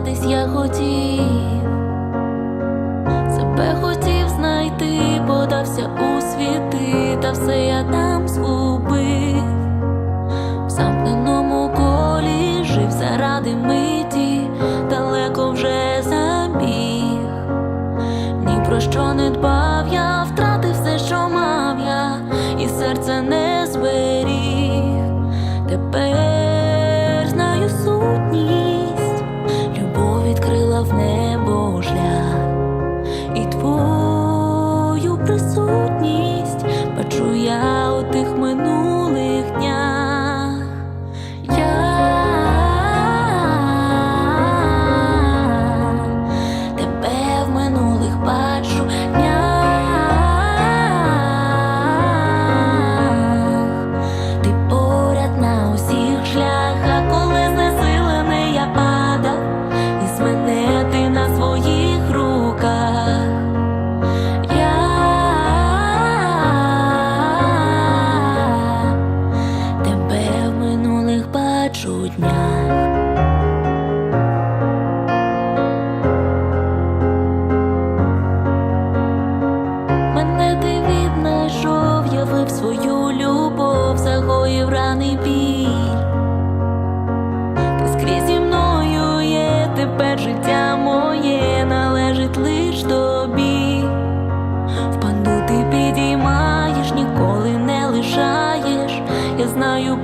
один я хотів, себе хотів знайти, подався у світи, та все я там згубив. В замкненому колі жив заради миті, далеко вже забіг. Ні про що не дбав я, втратив все, що мав я, і серце не зберіг. Тепер загоїв раний біль. Ти скрізь зі мною є, тепер життя моє належить лиш тобі. В панду ти підіймаєш, ніколи не лишаєш, я знаю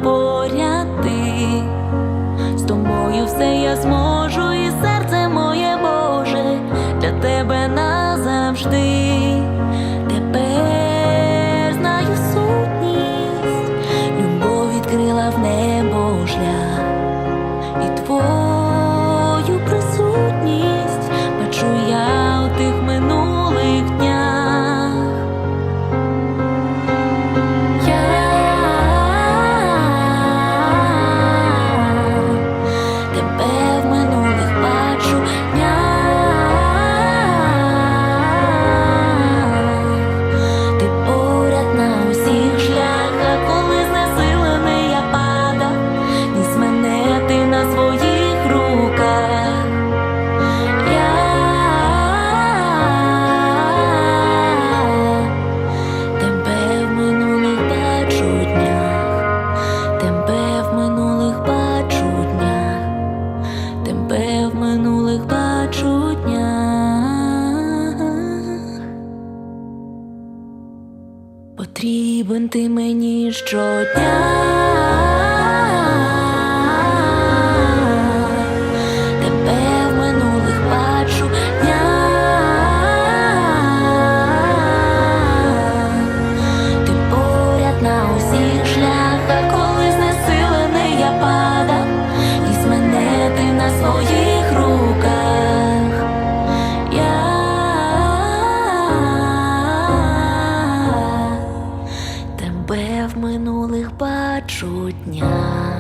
і Потрібен ти мені щодня. 呀